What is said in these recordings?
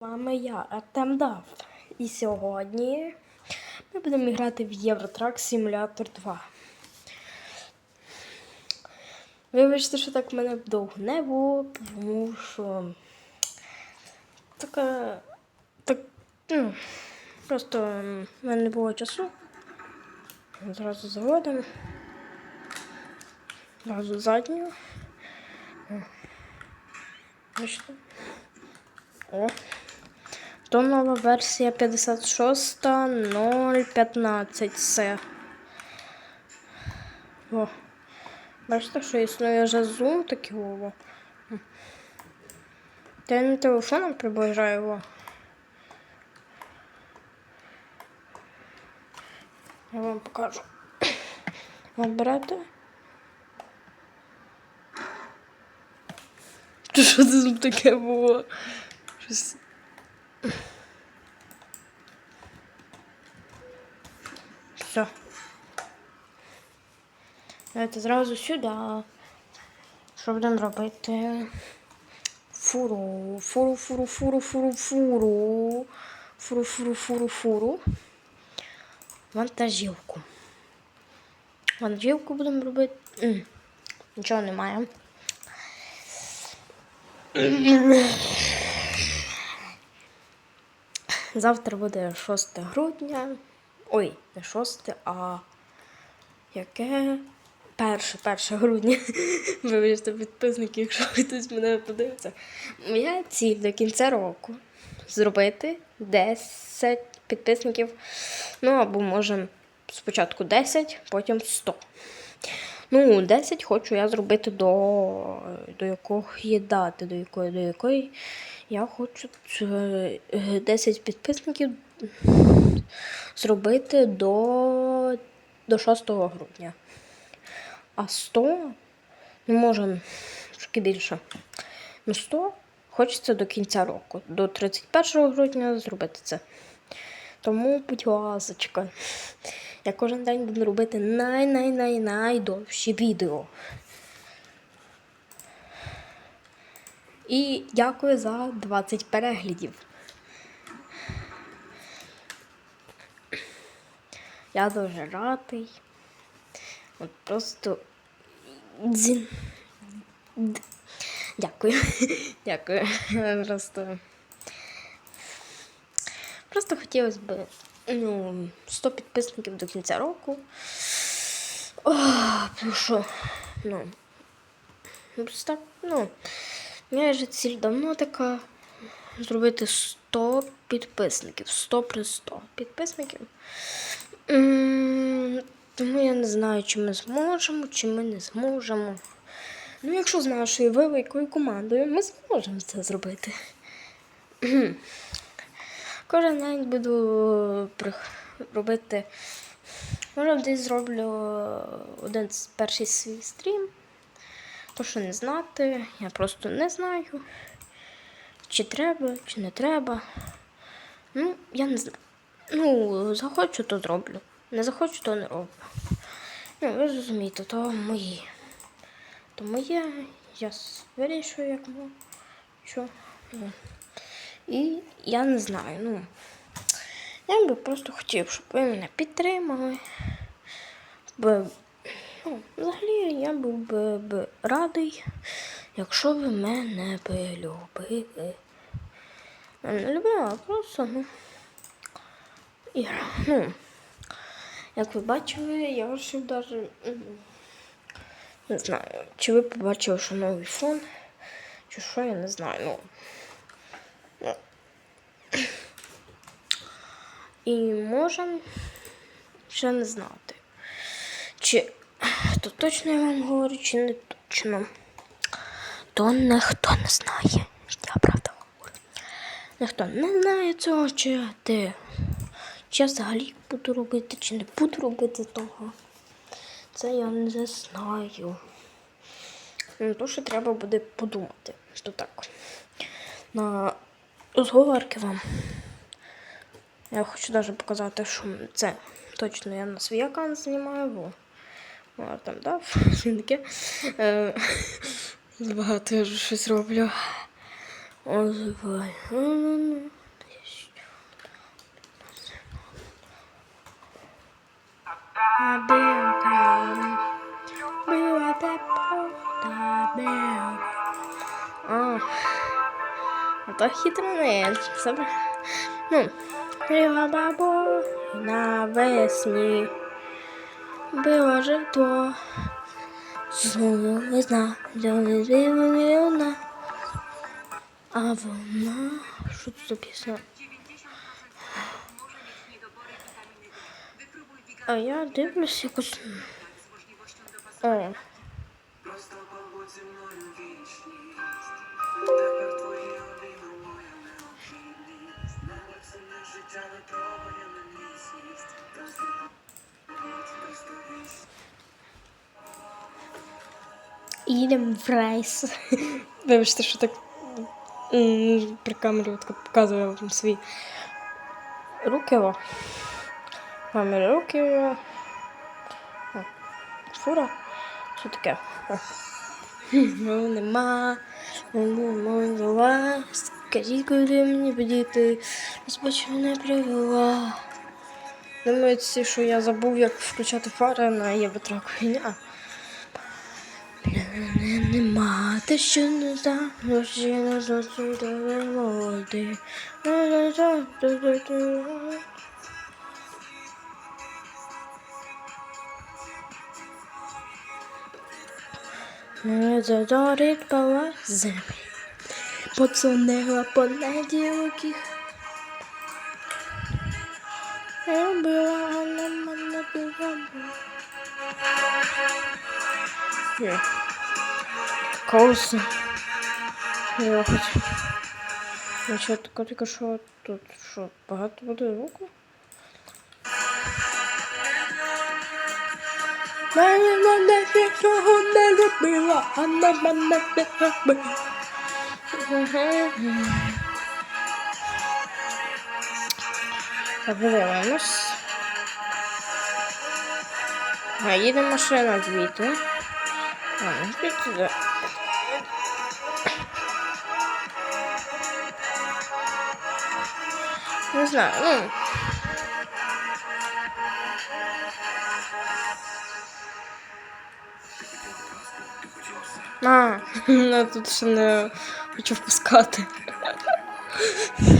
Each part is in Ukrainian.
вами я, Артем Дав. І сьогодні ми будемо грати в Євротрак Simulator 2. Вибачте, що так в мене довго не було, тому що така. Так, ну, просто в мене не було часу. Зразу заводимо. Зразу задню. О. То нова версія 56.015 С. О. Бачите, що існує вже зум такий Вова. Та я не телефоном приближаю його. Я вам покажу. Чи що це таке було? Щось. Все. Давайте зразу сюди. Що будемо робити? Фуру, фуру, фуру, фуру, фуру, фуру. Фуру, фуру, фуру, фуру. Вантажівку. Вантажівку будемо робити. М, Нічого немає. Завтра буде 6 грудня. Ой, не 6, а яке? Перше, 1 грудня. Вибачте, підписники, якщо хтось мене подивиться. Моя ціль до кінця року зробити 10 підписників. Ну, або може спочатку 10, потім 100. Ну, 10 хочу я зробити до, до якої дати, до якої, до якої я хочу е, 10 підписників зробити до, до 6 грудня. А 100, ну, може, трошки більше. Ну, 100 хочеться до кінця року, до 31 грудня зробити це. Тому, будь ласочка, я кожен день буду робити най-най-най-найдовші відео. І дякую за 20 переглядів. Я дуже радий. От просто. дзін- Дякую. Дякую. Просто. Просто хотілося б ну, 100 підписників до кінця року. О, тому що, ну, ну, просто ну, у мене вже ціль давно така зробити 100 підписників. 100 при 100 підписників. Тому я не знаю, чи ми зможемо, чи ми не зможемо. Ну, якщо з нашою великою командою, ми зможемо це зробити. Кожен день буду робити. Може, десь зроблю один перший свій стрім. То, що не знати, я просто не знаю, чи треба, чи не треба. Ну, я не знаю. Ну, захочу, то зроблю. Не захочу, то не роблю. Ну, ви розумієте, то мої. То моє, я вирішую, як ну, що. І я не знаю, ну. Я би просто хотів, щоб ви мене підтримали. Бо, ну, взагалі я був би, би радий, якщо ви мене би любили. Я Не любила, а просто, ну. І, ну, як ви бачили, я даже. м, Не знаю, чи ви побачили, що новий фон, чи що, я не знаю. Ну, І можемо ще не знати. Чи то точно я вам говорю, чи не точно. То ніхто не знає. Я правда говорю. Ніхто не знає цього, чи ти. Чи я взагалі буду робити, чи не буду робити того. Це я не знаю. Ну, то, що треба буде подумати. То так. На зговорки вам. Я хочу навіть показати, що це точно я на свій аккаунт знімаю, бо а, там дав таке. Е, Багато я вже щось роблю. Озивай. Теплота, білка. А, то хитрунець. Це... Ну, бабу навесні. Було жито. Знову весна, знову вона. А вона... Що тут записано? А я дивлюсь якось... О, Просто побудь їдемо в рейс. Вибачте, що так при камері показую вам свої руки. Камери руки. Фура. Що таке? Ну, нема. Скажіть, куди мені подіти. Розпочу не привела. Ці, що я забув, як включати фари на євротрак. Ня. Нема те, що не знаю, не засудили води. Не задорить пала землі, поцунила понеділки. Любила, але мене була. Ні. Коуси. Я хочу. Значить, таке тільки що тут що, багато буде руку? Мене мене нічого не любила, а на мене не любила. Подивимось. А їде машина звідти. А, ну звідти, да. Не знаю, ну. А, ну тут ще не хочу впускати.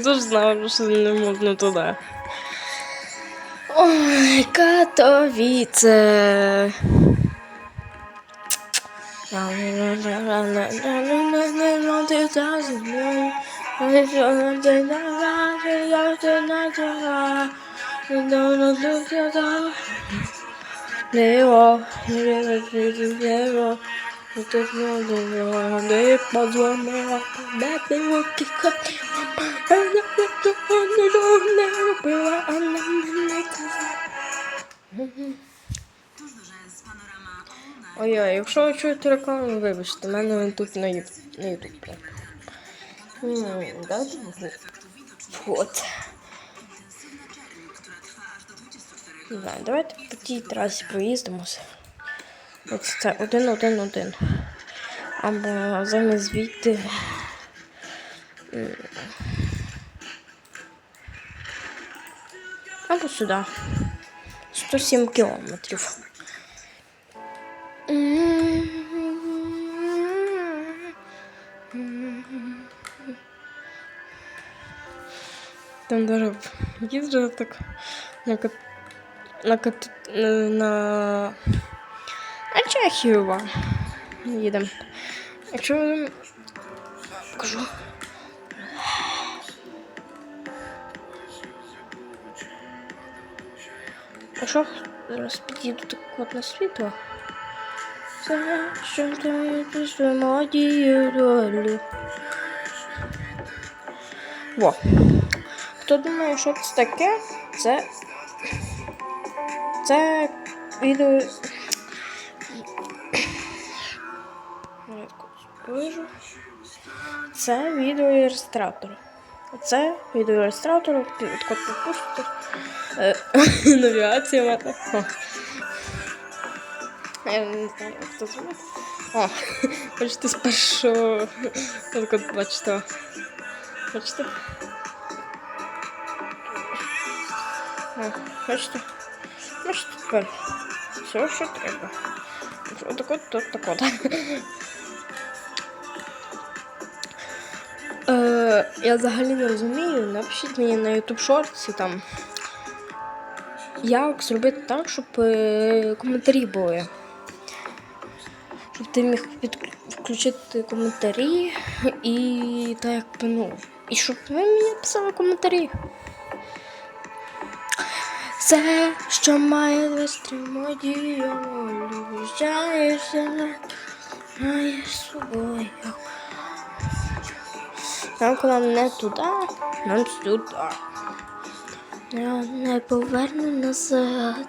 Хто ж знав, що не можна туди. Ой, Катовіце. Лево, лево, не позвонила, не було кіка. Не робила, а на мене казала. Ой-ой, якщо ви чуєте рекламу, вибачте, в мене він тут на Ютуб. На Ютуб. Да? От. intensywna czerń, która trwa aż do 24 Не знаю, давайте по тій трасі проїздимося. От це один-один-один. Або замість звідти. Або сюди. 107 кілометрів. Там даже їжджу так на кат... на кат... на Чехію їдемо. Якщо ви- покажу. Якщо зараз під'їду так от на світло. Це що ти пішли мої долі. Во. Хто думає, що це таке? Це. Це відео. Ближу. Це відеореєстратор. Це відеореєстратор, код попустити. Е, Навігація. О. Я не знаю, як це звати. О, бачите, з першого. Так от бачите. Бачите? Бачите? Бачите тепер. Все, що треба. Отак от, от, так от. Я взагалі не розумію. Напишіть мені на YouTube шорті там. Як зробити так, щоб е, коментарі були. Щоб ти міг включити коментарі і так якби, ну. І щоб ви мені писали коментарі. Все, що має вистримодію, виїжджаєшся, маєш з собою. Нам коли не туди, нам сюди. Я не поверну назад.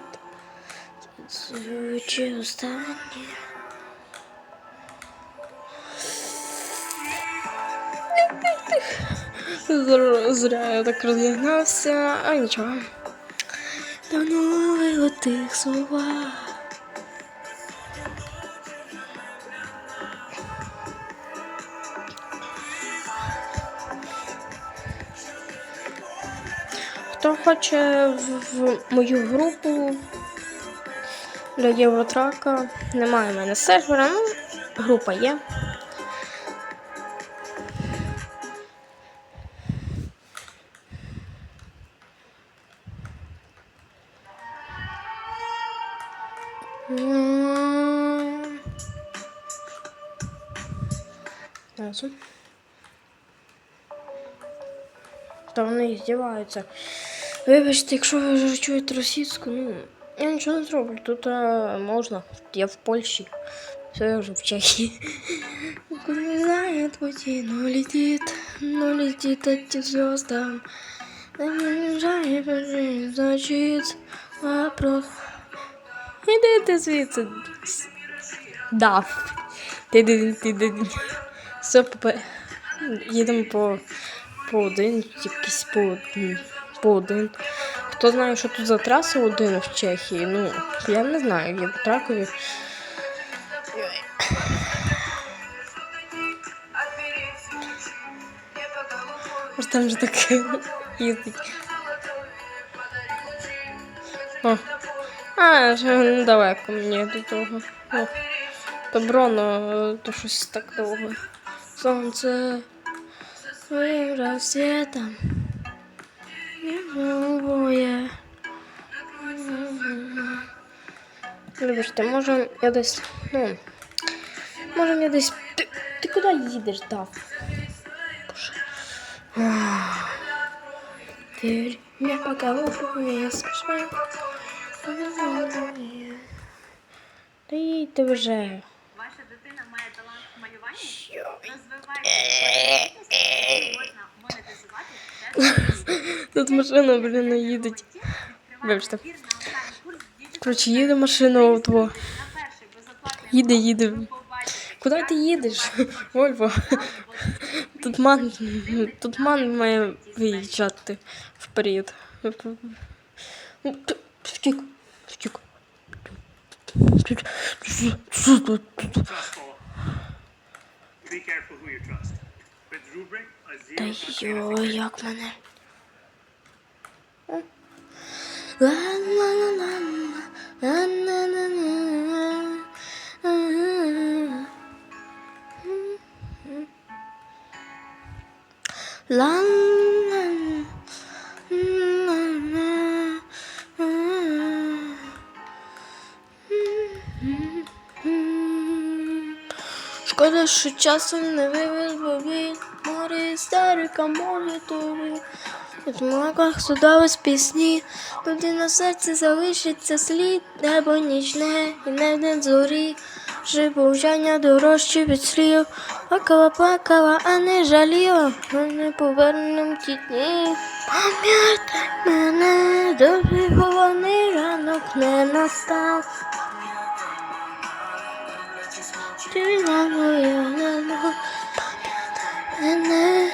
Танцюючи останнє. Зр- Зря я так розігнався, а нічого. Тонули у тих словах. Хоче в, мою групу для Євротрака, немає в мене сервера, ну, група є. Та вони здіваються. Вибачте, якщо ви вже чуєте російську, ну, я нічого не зроблю. Тут а, можна. Я в Польщі. Все, я вже в Чехії. Не знает пути, но летит, но летит этим звездам. Значит, вопрос. Іди ти звідси. Да. Ти ти ти ти. Все, їдемо по, по один, якийсь по, по один. Хто знає, що тут за траса один в Чехії? Ну, я не знаю, я в Кракові. Ось там же таке їздить. А, ще недалеко мені до того. О. Добро, но то щось так довго. Сонце своїм розсвітом милує. Вибачте, може я десь, ну, може я десь. Ти, ти куди їдеш, дав? Боже. Ах. Ты меня пока я спешил. Та їдьте вже. Ваша дитина має талант в малюванні? Розвивайте свої можна монетизувати Тут машина, блін, їде. Вибачте. Коротше, їде машина у тво. Їде, їде. Куди ти їдеш? Вольво. Тут ман, тут ман має виїжджати вперед. Ну, втік. Be careful who you trust. With rubric, Та йо, як мене. Шкода, що часом не вивез, бо він море істерика може тобі. В молоках судові з пісні, туди на серці залишиться слід, небо нічне і не день зорі. Жибовжання дорожче від слів, плакала, плакала, а не жаліла, ми не повернем ті дні. Пам'ятай мене, доки головний ранок не настав. Ти на моя нога,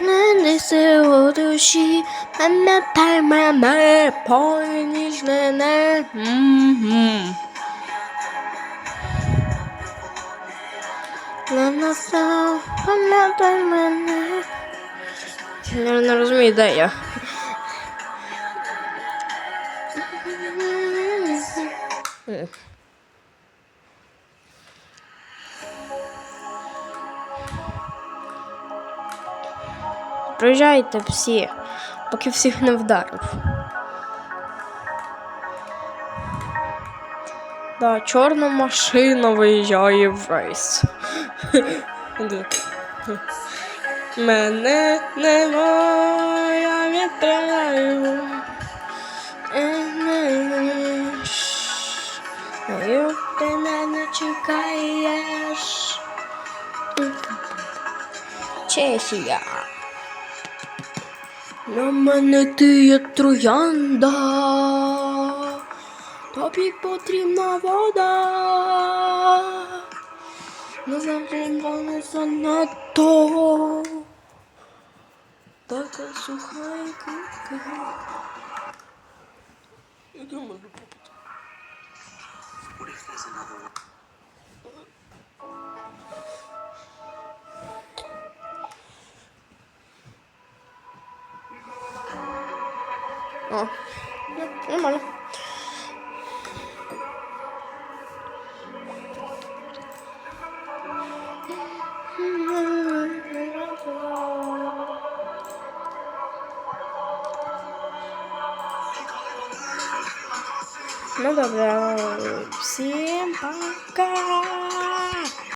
мене не неси у душі, пам'ятай мене, поніж мене. Мгм. Не настав, пам'ятай мене. Я не розумію, де я. М. Приїжджайте всі, поки всіх не вдарив. Да, чорна машина виїжджає в рейс. Мене немає, я відправляю. Ти мене чекаєш. Чехія. На мене ти є троянда. Тобі потрібна вода. Не завжди не занадто. Така суха і квітка. Я думаю, What if there's another one? О, ну, нормально. Ну добре,